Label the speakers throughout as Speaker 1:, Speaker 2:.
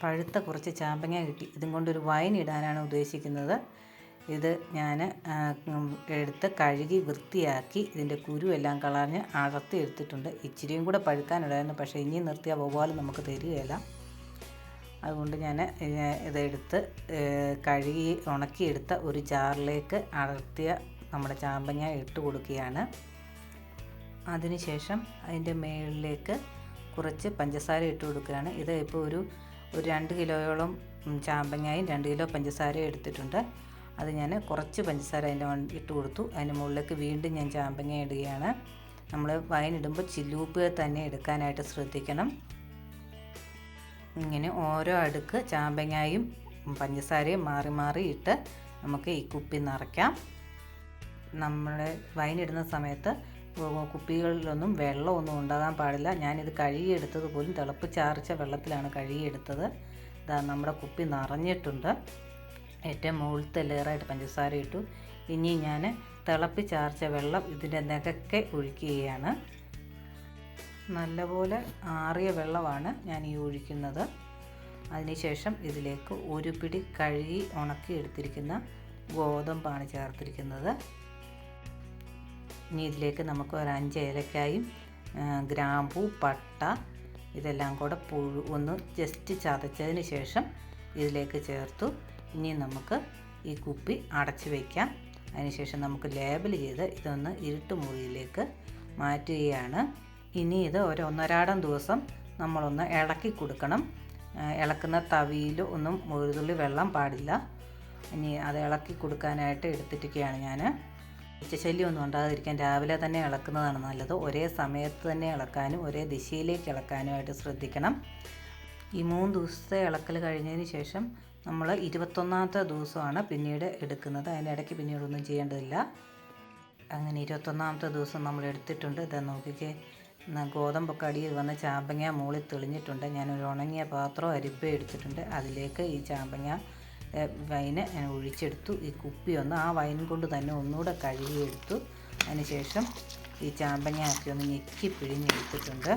Speaker 1: പഴുത്ത കുറച്ച് ചാമ്പങ്ങ കിട്ടി. ഇതും കൊണ്ടൊരു വൈൻ ഇടാനാണ് ഉദ്ദേശിക്കുന്നത്. ഇത് ഞാൻ എടുത്ത് കഴുകി വൃത്തിയാക്കി ഇതിന്റെ കുരു എല്ലാം കളഞ്ഞ് അടർത്തി എടുത്തിട്ടുണ്ട്. ഇച്ചിരിയും കൂടെ പഴുക്കാനുണ്ടായിരുന്നു പക്ഷേ ഇനി നിർത്തിയാൽ വവ്വാൽ നമുക്ക് തരികയില്ല. അതുകൊണ്ട് ഞാൻ ഇതെടുത്ത് കഴുകി ഉണക്കിയെടുത്ത ഒരു ജാറിലേക്ക് അടർത്തിയ നമ്മുടെ ചാമ്പങ്ങ ഇട്ട് കൊടുക്കുകയാണ്. അതിനുശേഷം അതിന്റെ മേളിലേക്ക് കുറച്ച് പഞ്ചസാര ഇട്ട് കൊടുക്കുകയാണ്. ഇത് ഇപ്പോൾ ഒരു ഒരു രണ്ട് കിലോയോളം ചാമ്പങ്ങായും രണ്ട് കിലോ പഞ്ചസാരയും എടുത്തിട്ടുണ്ട്. അത് ഞാൻ കുറച്ച് പഞ്ചസാര അതിന്റെ ഇട്ട് കൊടുത്തു. അതിന് മുകളിലേക്ക് വീണ്ടും ഞാൻ ചാമ്പങ്ങ ഇടുകയാണ്. നമ്മൾ വൈൻ ഇടുമ്പോൾ ചില്ലൂപ്പ് തന്നെ എടുക്കാനായിട്ട് ശ്രദ്ധിക്കണം. ഇങ്ങനെ ഓരോ അടുക്ക് ചാമ്പങ്ങായും പഞ്ചസാരയും മാറി മാറി ഇട്ട് നമുക്ക് ഈ കുപ്പി നിറയ്ക്കാം. നമ്മൾ വൈനിടുന്ന സമയത്ത് കുപ്പികളിലൊന്നും വെള്ളമൊന്നും ഉണ്ടാകാൻ പാടില്ല. ഞാനിത് കഴുകിയെടുത്തത് പോലും ചാർച്ച വെള്ളത്തിലാണ് കഴുകിയെടുത്തത്. ഇതാ നമ്മുടെ കുപ്പി നിറഞ്ഞിട്ടുണ്ട്. ഏറ്റവും മുകളിലത്തെ ലെയറായിട്ട് പഞ്ചസാര ഇട്ടു. ഇനി ഞാൻ തിളപ്പിച്ചാർച്ച വെള്ളം ഇതിന്റെ നെകക്കെ ഒഴിക്കുകയാണ്. നല്ലപോലെ ആറിയ വെള്ളമാണ് ഞാൻ ഈ ഒഴിക്കുന്നത്. അതിനുശേഷം ഇതിലേക്ക് ഒരു പിടി കഴുകി ഉണക്കി എടുത്തിരിക്കുന്ന ഗോതമ്പാണ് ചേർത്തിരിക്കുന്നത്. ഇനി ഇതിലേക്ക് നമുക്ക് ഒരു അഞ്ച് ഏലക്കായും ഗ്രാമ്പൂ പട്ട ഇതെല്ലാം കൂടെ പുഴു ഒന്ന് ജസ്റ്റ് ചതച്ചതിന് ശേഷം ഇതിലേക്ക് ചേർത്തു. ഇനി നമുക്ക് ഈ കുപ്പി അടച്ചു വയ്ക്കാം അതിനുശേഷം നമുക്ക് ലേബൽ ചെയ്ത് ഇതൊന്ന് ഇരുട്ട് മുറിയിലേക്ക് മാറ്റുകയാണ്. ഇനി ഇത് ഒരു ഒന്നരാടം ദിവസം നമ്മളൊന്ന് ഇളക്കി കൊടുക്കണം. ഇളക്കുന്ന തവിയിൽ ഒന്നും ഒരു തുള്ളി വെള്ളം പാടില്ല. ഇനി അത് ഇളക്കി കൊടുക്കാനായിട്ട് എടുത്തിട്ടൊക്കെയാണ് ഞാൻ ഉച്ചശല്യമൊന്നും ഉണ്ടാകാതിരിക്കാൻ രാവിലെ തന്നെ ഇളക്കുന്നതാണ് നല്ലത്. ഒരേ സമയത്ത് തന്നെ ഇളക്കാനും ഒരേ ദിശയിലേക്ക് ഇളക്കാനുമായിട്ട് ശ്രദ്ധിക്കണം. ഈ മൂന്ന് ദിവസത്തെ ഇളക്കൽ കഴിഞ്ഞതിന് ശേഷം നമ്മൾ ഇരുപത്തൊന്നാമത്തെ ദിവസമാണ് പിന്നീട് എടുക്കുന്നത്. അതിനിടയ്ക്ക് പിന്നീടൊന്നും ചെയ്യേണ്ടതില്ല. അങ്ങനെ ഇരുപത്തൊന്നാമത്തെ ദിവസം നമ്മൾ എടുത്തിട്ടുണ്ട്. ഇതാ നോക്കിക്കേ. ഗോതമ്പൊക്കെ അടിയിൽ വന്ന് ചാമ്പങ്ങ മുകളിൽ തെളിഞ്ഞിട്ടുണ്ട്. ഞാനൊരു ഉണങ്ങിയ പാത്രം അരിപ്പ എടുത്തിട്ടുണ്ട്. അതിലേക്ക് ഈ ചാമ്പങ്ങ വൈന് ഞാൻ ഒഴിച്ചെടുത്തു. ഈ കുപ്പി ഒന്ന് ആ വൈൻ കൊണ്ട് തന്നെ ഒന്നുകൂടെ കഴുകിയെടുത്തു. അതിനുശേഷം ഈ ചാമ്പങ്ങ ആക്കി ഒന്ന് ഞെക്കി പിഴിഞ്ഞെടുത്തിട്ടുണ്ട്.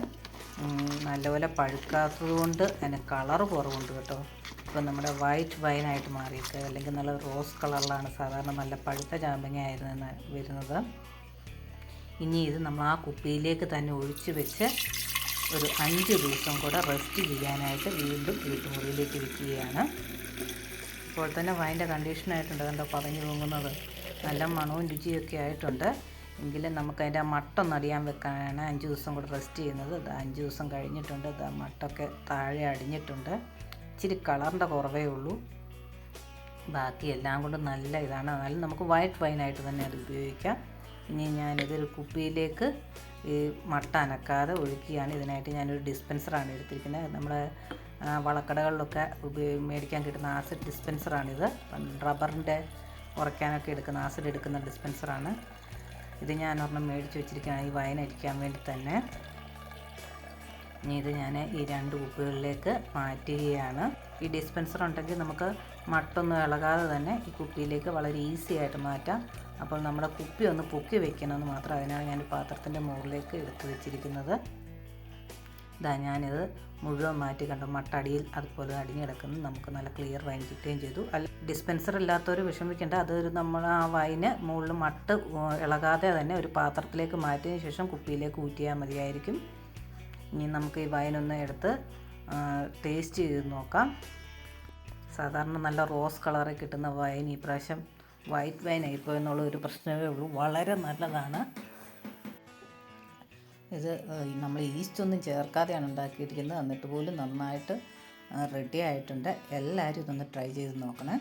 Speaker 1: നല്ലപോലെ പഴുക്കാത്തത് കൊണ്ട് അതിന് കളർ കുറവുണ്ട് കേട്ടോ. ഇപ്പം നമ്മുടെ വൈറ്റ് വൈനായിട്ട് മാറിയിട്ട് അല്ലെങ്കിൽ നല്ല റോസ് കളറിലാണ് സാധാരണ നല്ല പഴുത്ത ചാമ്പങ്ങ ആയിരുന്നു വരുന്നത്. ഇനി ഇത് നമ്മൾ ആ കുപ്പിയിലേക്ക് തന്നെ ഒഴിച്ച് വെച്ച് ഒരു അഞ്ച് ദിവസം കൂടെ റെസ്റ്റ് ചെയ്യാനായിട്ട് വീണ്ടും വീട്ടുമുറിയിലേക്ക് വെക്കുകയാണ് ഇപ്പോൾ തന്നെ വൈന്റെ കണ്ടീഷനായിട്ടുണ്ട് കണ്ടോ പറഞ്ഞു പോകുന്നത് നല്ല മണവും രുചിയൊക്കെ ആയിട്ടുണ്ട്. എങ്കിലും നമുക്ക് അതിന്റെ മട്ടൊന്ന് അറിയാൻ വെക്കാനാണ് അഞ്ച് ദിവസം കൂടെ റെസ്റ്റ് ചെയ്യുന്നത്. ഇത് അഞ്ച് ദിവസം കഴിഞ്ഞിട്ടുണ്ട്. ഇത് മട്ടൊക്കെ താഴെ അടിഞ്ഞിട്ടുണ്ട്. ഇച്ചിരി കളറിന്റെ കുറവേ ഉള്ളൂ. ബാക്കി എല്ലാം കൊണ്ടും നല്ല ഇതാണ്. എന്നാലും നമുക്ക് വൈറ്റ് വൈനായിട്ട് തന്നെ അത് ഉപയോഗിക്കാം. ഇനി ഞാനിതൊരു കുപ്പിയിലേക്ക് ഈ മട്ട അനക്കാതെ ഒഴുക്കിയാണ്. ഇതിനായിട്ട് ഞാനൊരു ഡിസ്പെൻസറാണ് എടുത്തിരിക്കുന്നത്. നമ്മുടെ വളക്കടകളിലൊക്കെ ഉപയോഗി മേടിക്കാൻ കിട്ടുന്ന ആസിഡ് ഡിസ്പെൻസറാണിത് റബ്ബറിന്റെ ഉറയ്ക്കാനൊക്കെ എടുക്കുന്ന ആസിഡ് എടുക്കുന്ന ഡിസ്പെൻസറാണ് ഇത് ഞാൻ ഒരെണ്ണം മേടിച്ച് വെച്ചിരിക്കുകയാണ്. ഈ വയന അരിക്കാൻ വേണ്ടി തന്നെ. ഇനി ഇത് ഞാൻ ഈ രണ്ട് കുപ്പികളിലേക്ക് മാറ്റുകയാണ്. ഈ ഡിസ്പെൻസർ ഉണ്ടെങ്കിൽ നമുക്ക് മട്ടൊന്നും ഇളകാതെ തന്നെ ഈ കുപ്പിയിലേക്ക് വളരെ ഈസി ആയിട്ട് മാറ്റാം. അപ്പോൾ നമ്മുടെ കുപ്പി ഒന്ന് പൊക്കി വെക്കണമെന്ന് മാത്രം അതിനാണ് ഞാൻ പാത്രത്തിന്റെ മുകളിലേക്ക് എടുത്തു വെച്ചിരിക്കുന്നത്. ഇതാ ഞാനിത് മുഴുവൻ മാറ്റി കണ്ടു? മട്ടടിയിൽ അതുപോലെ അടിഞ്ഞു കിടക്കുന്നു. നമുക്ക് നല്ല ക്ലിയർ വൈൻ കിട്ടുകയും ചെയ്തു. അല്ല ഡിസ്പെൻസർ ഇല്ലാത്തവർ വിഷമിക്കേണ്ട. അതൊരു നമ്മൾ ആ വൈന് മുകളിൽ മട്ട് ഇളകാതെ തന്നെ ഒരു പാത്രത്തിലേക്ക് മാറ്റിയതിന് ശേഷം കുപ്പിയിലേക്ക് ഊറ്റിയാൽ മതിയായിരിക്കും. ഇനി നമുക്ക് ഈ വൈനൊന്ന് എടുത്ത് ടേസ്റ്റ് ചെയ്ത് നോക്കാം. സാധാരണ നല്ല റോസ് കളറിൽ കിട്ടുന്ന വൈൻ ഈ പ്രാവശ്യം വൈറ്റ് വൈൻ ആയിപ്പോയെന്നുള്ള ഒരു പ്രശ്നമേ ഉള്ളൂ. വളരെ നല്ലതാണ്. ഇത് നമ്മൾ ഈസ്റ്റ് ഒന്നും ചേർക്കാതെയാണ് ഉണ്ടാക്കിയിരിക്കുന്നത്. എന്നിട്ട് പോലും നന്നായിട്ട് റെഡി ആയിട്ടുണ്ട്. എല്ലാവരും ഇതൊന്ന് ട്രൈ ചെയ്ത് നോക്കണേ.